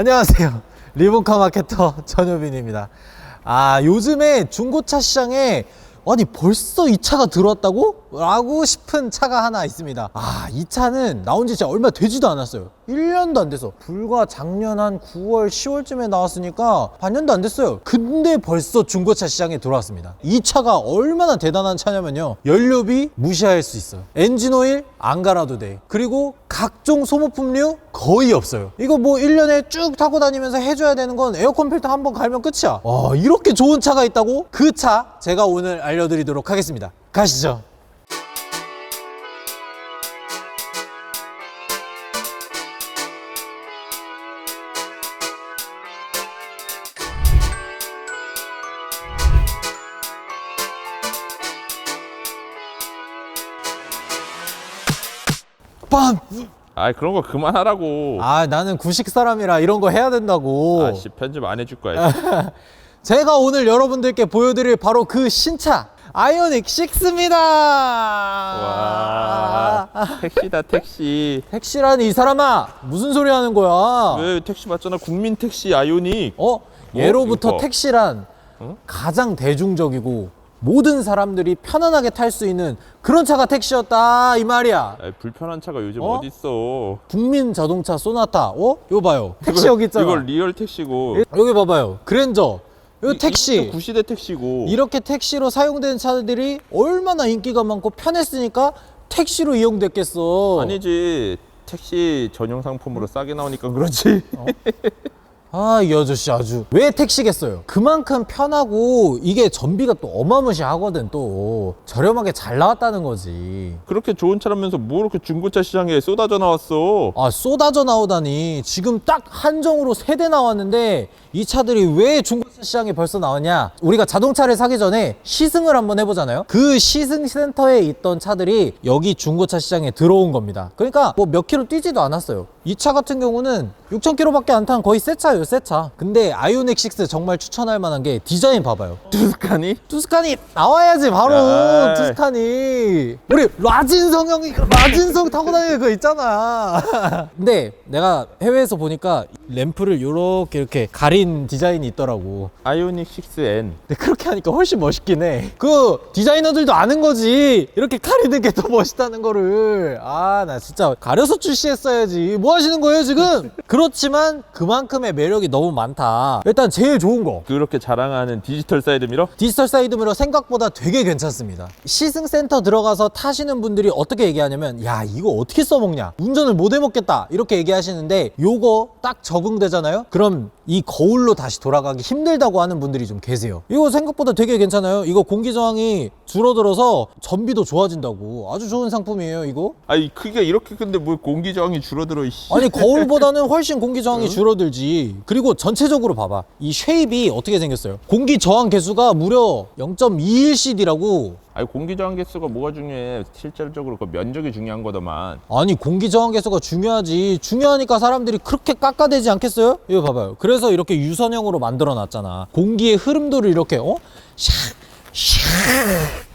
안녕하세요. 리본카 마케터 전효빈입니다. 아, 요즘에 중고차 시장에 아니 벌써 이 차가 들어왔다고? 라고 싶은 차가 하나 있습니다. 아, 이 차는 나온 지 진짜 얼마 되지도 않았어요. 1년도 안 돼서. 불과 작년 한 9월, 10월쯤에 나왔으니까 반년도 안 됐어요. 근데 벌써 중고차 시장에 들어왔습니다. 이 차가 얼마나 대단한 차냐면요. 연료비 무시할 수 있어요. 엔진오일 안 갈아도 돼. 그리고 각종 소모품류 거의 없어요. 이거 뭐 1년에 쭉 타고 다니면서 해줘야 되는 건 에어컨 필터 한 번 갈면 끝이야. 와, 이렇게 좋은 차가 있다고? 그 차 제가 오늘 알려드리도록 하겠습니다. 가시죠. 빰! 아 그런 거 그만하라고. 아, 나는 구식 사람이라 이런 거 해야 된다고. 아씨 편집 안 해줄 거야. 제가 오늘 여러분들께 보여드릴 바로 그 신차 아이오닉 6입니다. 와 택시다 택시. 택시라니 이 사람아 무슨 소리 하는 거야? 왜 택시 맞잖아 국민 택시 아이오닉. 어? 예로부터 이거. 택시란 어? 가장 대중적이고 모든 사람들이 편안하게 탈 수 있는 그런 차가 택시였다 이 말이야. 아이, 불편한 차가 요즘 어? 어? 디 있어. 국민 자동차 소나타, 어? 이거 봐요. 택시 여기 있잖아. 이걸 리얼 택시고. 여기 봐봐요. 그랜저. 이거 이- 택시. 이것도 구시대 택시고. 이렇게 택시로 사용되는 차들이 얼마나 인기가 많고 편했으니까 택시로 이용됐겠어. 아니지 택시 전용 상품으로 싸게 나오니까 그렇지. 아, 이 아저씨 아주. 왜 택시겠어요? 그만큼 편하고 이게 전비가 또 어마무시하거든, 또. 저렴하게 잘 나왔다는 거지. 그렇게 좋은 차라면서 뭐 이렇게 중고차 시장에 쏟아져 나왔어. 아, 쏟아져 나오다니. 지금 딱 한정으로 세 대 나왔는데 이 차들이 왜 중고차 시장에 벌써 나왔냐? 우리가 자동차를 사기 전에 시승을 한번 해보잖아요. 그 시승 센터에 있던 차들이 여기 중고차 시장에 들어온 겁니다. 그러니까 뭐 몇 킬로 뛰지도 않았어요. 이 차 같은 경우는 6,000킬로밖에 안 탄 거의 새 차예요, 새 차. 근데 아이오닉 6 정말 추천할 만한 게 디자인 봐봐요. 투스카니? 투스카니 나와야지 바로 야. 투스카니 우리 라진 성 형이 그 라진성 타고 다니는 거 있잖아 근데 내가 해외에서 보니까 램프를 이렇게 이렇게 가린 디자인이 있더라고 아이오닉 6N. 근데 그렇게 하니까 훨씬 멋있긴 해 그 디자이너들도 아는 거지 이렇게 가리는 게 더 멋있다는 거를 아 나 진짜 가려서 출시했어야지 뭐 하시는 거예요 지금? 그렇지만 그만큼의 매력이 너무 많다. 일단 제일 좋은 거. 그렇게 자랑하는 디지털 사이드 미러? 디지털 사이드미러 생각보다 되게 괜찮습니다. 시승센터 들어가서 타시는 분들이 어떻게 얘기하냐면 야 이거 어떻게 써먹냐? 운전을 못 해먹겠다. 이렇게 얘기하시는데 요거 딱 적응되잖아요? 그럼 이 거울로 다시 돌아가기 힘들다고 하는 분들이 좀 계세요. 이거 생각보다 되게 괜찮아요. 이거 공기 저항이 줄어들어서 전비도 좋아진다고. 아주 좋은 상품이에요 이거. 아니 크기가 이렇게 큰데 뭐 공기 저항이 줄어들어 이씨. 아니 거울보다는 훨씬 공기 저항이 줄어들지. 그리고 전체적으로 봐봐. 이 쉐입이 어떻게 생겼어요? 공기 저항 개수가 무려 0.21cd라고 아니 공기 저항 개수가 뭐가 중요해? 실질적으로 그 면적이 중요한 거더만. 아니 공기 저항 개수가 중요하지 중요하니까 사람들이 그렇게 깎아대지 않겠어요? 이거 봐봐요 그래서 이렇게 유선형으로 만들어 놨잖아 공기의 흐름도를 이렇게 어? 샥 샥,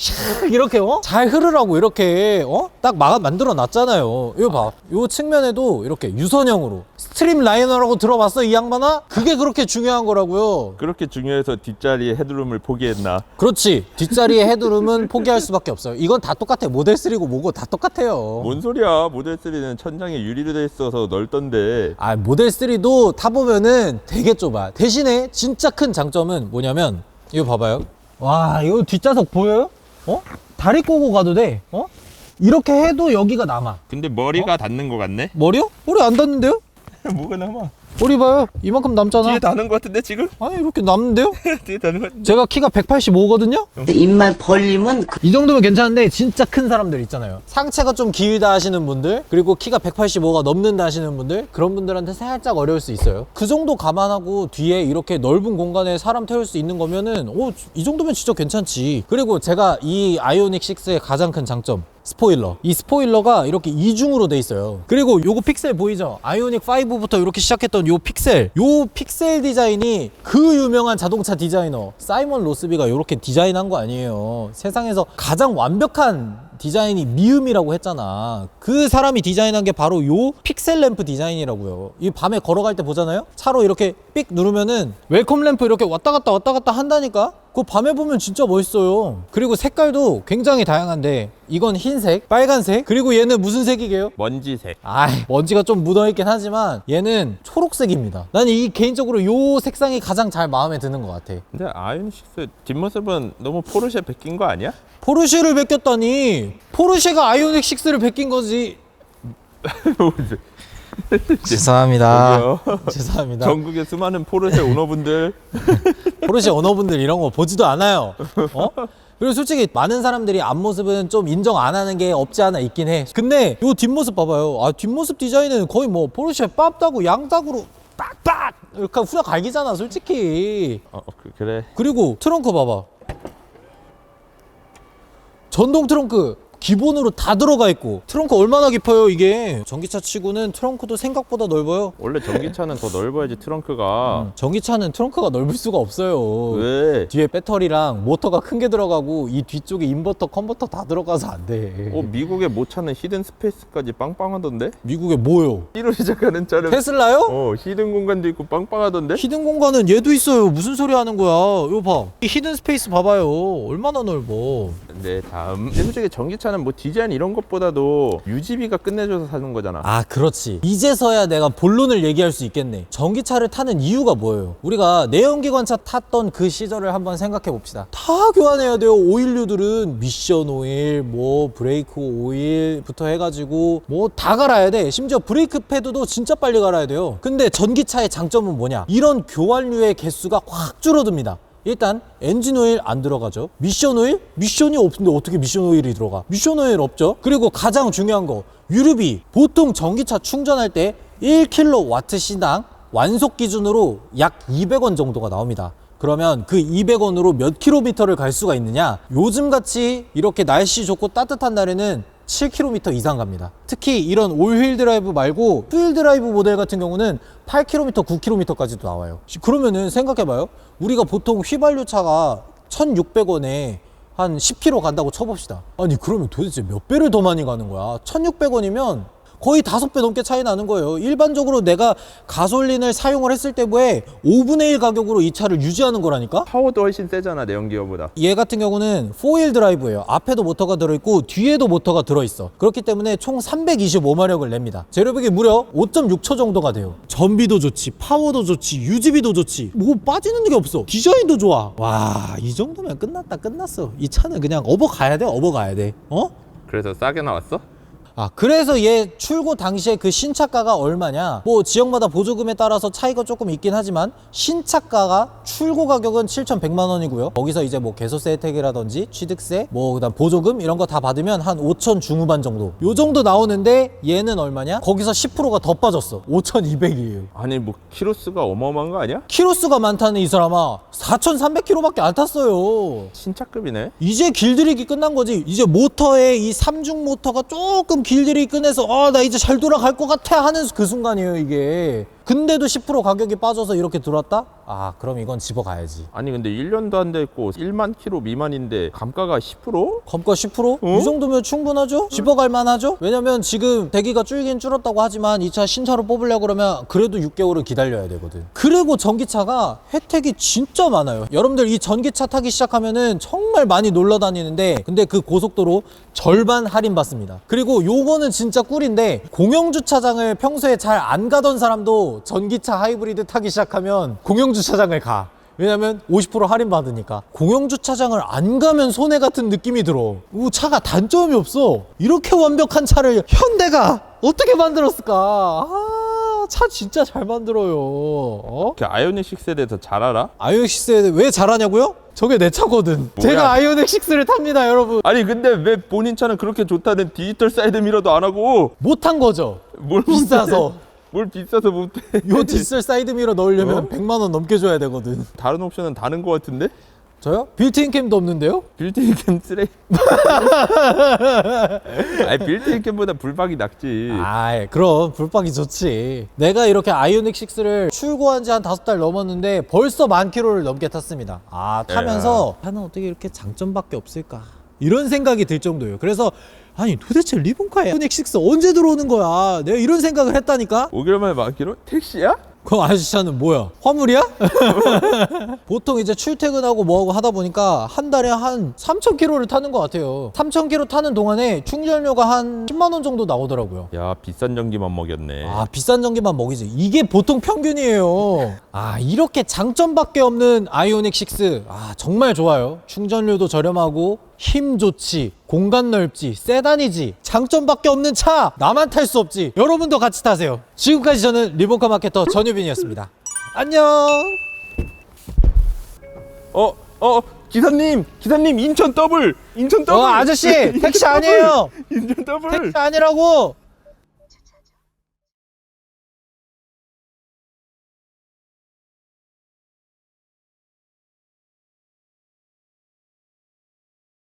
샥 이렇게 어? 잘 흐르라고 이렇게 어? 딱 막, 만들어 놨잖아요 이거 봐 요 측면에도 이렇게 유선형으로 스트림 라이너라고 들어봤어 이 양반아? 그게 그렇게 중요한 거라고요 그렇게 중요해서 뒷자리에 헤드룸을 포기했나? 그렇지 뒷자리의 헤드룸은 포기할 수밖에 없어요 이건 다 똑같아 모델 3고 뭐고 다 똑같아요 뭔 소리야? 모델 3는 천장에 유리로 돼 있어서 넓던데. 아 모델 3도 타보면은 되게 좁아 대신에 진짜 큰 장점은 뭐냐면 이거 봐봐요 와 이거 뒷좌석 보여요? 어? 다리 꼬고 가도 돼 어? 이렇게 해도 여기가 남아 근데 머리가 닿는 거 같네? 머리요? 머리 안 닿는데요? 뭐가 남아? 머리 봐요 이만큼 남잖아 뒤에 닿는 거 같은데 지금? 아니 이렇게 남는데요? 뒤에 거 같은데? 제가 키가 185거든요? 입만 벌리면 그이 정도면 괜찮은데 진짜 큰 사람들 있잖아요 상체가 좀 길다 하시는 분들 그리고 키가 185가 넘는다 하시는 분들 그런 분들한테 살짝 어려울 수 있어요 그 정도 감안하고 뒤에 이렇게 넓은 공간에 사람 태울 수 있는 거면은 오, 이 정도면 진짜 괜찮지 그리고 제가 이 아이오닉 6의 가장 큰 장점 스포일러 이 스포일러가 이렇게 이중으로 돼 있어요 그리고 요거 픽셀 보이죠 아이오닉 5부터 이렇게 시작했던 요 픽셀 요 픽셀 디자인이 그 유명한 자동차 디자이너 사이먼 로스비가 이렇게 디자인한 거 아니에요 세상에서 가장 완벽한 디자인이 미음이라고 했잖아. 그 사람이 디자인한 게 바로 요 픽셀 램프 디자인이라고요. 이 밤에 걸어갈 때 보잖아요. 차로 이렇게 삑 누르면은 웰컴 램프 이렇게 왔다 갔다 왔다 갔다 한다니까. 그거 밤에 보면 진짜 멋있어요. 그리고 색깔도 굉장히 다양한데 이건 흰색, 빨간색, 그리고 얘는 무슨 색이게요? 먼지색. 아, 먼지가 좀 묻어있긴 하지만 얘는 초록색입니다. 나는 이 개인적으로 요 색상이 가장 잘 마음에 드는 것 같아. 근데 아이오닉6 뒷모습은 너무 포르쉐 베낀 거 아니야? 포르쉐를 베꼈다니 포르쉐가 아이오닉 6를 베낀 거지. 죄송합니다. 저기요. 죄송합니다. 전국의 수많은 포르쉐 오너분들 포르쉐 오너분들 이런 거 보지도 않아요. 어? 그리고 솔직히 많은 사람들이 앞모습은 좀 인정 안 하는 게 없지 않아 있긴 해. 근데 요 뒷모습 봐봐요. 아 뒷모습 디자인은 거의 뭐 포르쉐 빡다고 양다구로 빡빡 이렇게 후려 갈기잖아 솔직히. 어 그, 그래 그리고 트렁크 봐봐. 전동 트렁크 기본으로 다 들어가 있고. 트렁크 얼마나 깊어요 이게? 전기차 치고는 트렁크도 생각보다 넓어요. 원래 전기차는 더 넓어야지 트렁크가. 전기차는 트렁크가 넓을 수가 없어요. 왜? 뒤에 배터리랑 모터가 큰 게 들어가고 이 뒤쪽에 인버터 컨버터 다 들어가서 안돼. 어 미국의 못 찾는 히든 스페이스까지 빵빵하던데? 미국에 뭐요? C로 시작하는 차는 테슬라요? 어 히든 공간도 있고 빵빵하던데? 히든 공간은 얘도 있어요. 무슨 소리 하는 거야? 이거 봐이 히든 스페이스 봐봐요. 얼마나 넓어. 네 다음. 근데 솔직히 전기차 는 뭐 디자인 이런 것보다도 유지비가 끝내줘서 사는 거잖아. 아 그렇지. 이제서야 내가 본론을 얘기할 수 있겠네. 전기차를 타는 이유가 뭐예요? 우리가 내연기관차 탔던 그 시절을 한번 생각해 봅시다. 다 교환해야 돼요. 오일류들은 미션 오일 뭐 브레이크 오일부터 해가지고 뭐 다 갈아야 돼. 심지어 브레이크 패드도 진짜 빨리 갈아야 돼요. 근데 전기차의 장점은 뭐냐? 이런 교환류의 개수가 확 줄어듭니다 일단 엔진 오일 안 들어가죠. 미션 오일? 미션이 없는데 어떻게 미션 오일이 들어가? 미션 오일 없죠. 그리고 가장 중요한 거 유류비. 보통 전기차 충전할 때 1kW 시당 완속 기준으로 약 200원 정도가 나옵니다. 그러면 그 200원으로 몇 킬로미터를 갈 수가 있느냐? 요즘 같이 이렇게 날씨 좋고 따뜻한 날에는 7km 이상 갑니다. 특히 이런 올휠 드라이브 말고 투휠 드라이브 모델 같은 경우는 8km, 9km까지도 나와요. 그러면은 생각해봐요. 우리가 보통 휘발유 차가 1,600원에 한 10km 간다고 쳐봅시다. 아니 그러면 도대체 몇 배를 더 많이 가는 거야? 1,600원이면 거의 다섯 배 넘게 차이 나는 거예요. 일반적으로 내가 가솔린을 사용을 했을 때보에 5분의 1 가격으로 이 차를 유지하는 거라니까? 파워도 훨씬 세잖아 내연기어보다 얘 같은 경우는 4휠 드라이브예요. 앞에도 모터가 들어있고 뒤에도 모터가 들어있어. 그렇기 때문에 총 325마력을 냅니다. 제로백이 무려 5.6초 정도가 돼요. 전비도 좋지, 파워도 좋지, 유지비도 좋지. 뭐 빠지는 게 없어. 디자인도 좋아. 와, 이 정도면 끝났다, 끝났어. 이 차는 그냥 업어 가야 돼, 업어 가야 돼. 어? 그래서 싸게 나왔어? 아 그래서 얘 출고 당시에 그 신차가가 얼마냐? 뭐 지역마다 보조금에 따라서 차이가 조금 있긴 하지만 신차가가 출고 가격은 7,100만 원이고요. 거기서 이제 뭐 개소세 혜택이라든지 취득세 뭐 그다음 보조금 이런 거 다 받으면 한 5천 중후반 정도. 요 정도 나오는데 얘는 얼마냐? 거기서 10%가 더 빠졌어. 5,200이에요. 아니 뭐 키로수가 어마어마한 거 아니야? 키로수가 많다는 이 사람아 4,300km밖에 안 탔어요. 신차급이네. 이제 길들이기 끝난 거지. 이제 모터에 이 삼중 모터가 조금 길들이기 끝내서 아 나 이제 잘 돌아갈 것 같아 하는 그 순간이에요 이게. 근데도 10% 가격이 빠져서 이렇게 들어왔다? 아 그럼 이건 집어가야지. 아니 근데 1년도 안 됐고 1만 키로 미만인데 감가가 10%? 검가 10%? 어? 이 정도면 충분하죠? 집어갈 만하죠? 왜냐면 지금 대기가 줄긴 줄었다고 하지만 이 차 신차로 뽑으려고 그러면 그래도 6개월은 기다려야 되거든. 그리고 전기차가 혜택이 진짜 많아요. 여러분들 이 전기차 타기 시작하면은 정말 많이 놀러 다니는데 근데 그 고속도로 절반 할인 받습니다. 그리고 요거는 진짜 꿀인데 공영 주차장을 평소에 잘 안 가던 사람도 전기차 하이브리드 타기 시작하면 공영 주차장을 가. 왜냐면 50% 할인 받으니까 공영 주차장을 안 가면 손해 같은 느낌이 들어. 오, 차가 단점이 없어. 이렇게 완벽한 차를 현대가 어떻게 만들었을까? 아, 차 진짜 잘 만들어요. 어? 그 아이오닉 6에 대해서 잘 알아? 아이오닉 6에 왜 잘하냐고요? 저게 내 차거든. 제가 아이오닉 6를 탑니다, 여러분. 아니 근데 왜 본인 차는 그렇게 좋다는 디지털 사이드 미러도 안 하고 못한 거죠. 뭘 비싸서. 뭘 비싸서 못해 요 디지털 사이드 미러 넣으려면 어? 100만 원 넘게 줘야 되거든. 다른 옵션은 다른 거 같은데? 저요? 빌트인 캠도 없는데요? 빌트인 캠 쓰레 아니 빌트인 캠보다 불박이 낫지 아이 그럼 불박이 좋지 내가 이렇게 아이오닉 6를 출고한 지 한 다섯 달 넘었는데 벌써 만 킬로를 넘게 탔습니다 아 타면서 차는 어떻게 이렇게 장점밖에 없을까 이런 생각이 들 정도예요. 그래서 아니 도대체 리본카에 X6 언제 들어오는 거야? 내가 이런 생각을 했다니까. 5개월 만에 만기로 택시야? 그 아저씨는 뭐야? 화물이야? 보통 이제 출퇴근하고 뭐하고 하다 보니까 한 달에 한 3,000km를 타는 것 같아요. 3,000km 타는 동안에 충전료가 한 10만 원 정도 나오더라고요. 야 비싼 전기만 먹였네. 아 비싼 전기만 먹이지 이게 보통 평균이에요 아 이렇게 장점밖에 없는 아이오닉 6 아 정말 좋아요 충전료도 저렴하고 힘 좋지 공간 넓지 세단이지 장점밖에 없는 차! 나만 탈 수 없지. 여러분도 같이 타세요. 지금까지 저는 리본카 마케터 전유빈이었습니다. 안녕! 어, 어, 기사님, 기사님 인천 더블, 인천 더블. 어 아저씨 택시 아니에요. 인천 더블. 택시 아니라고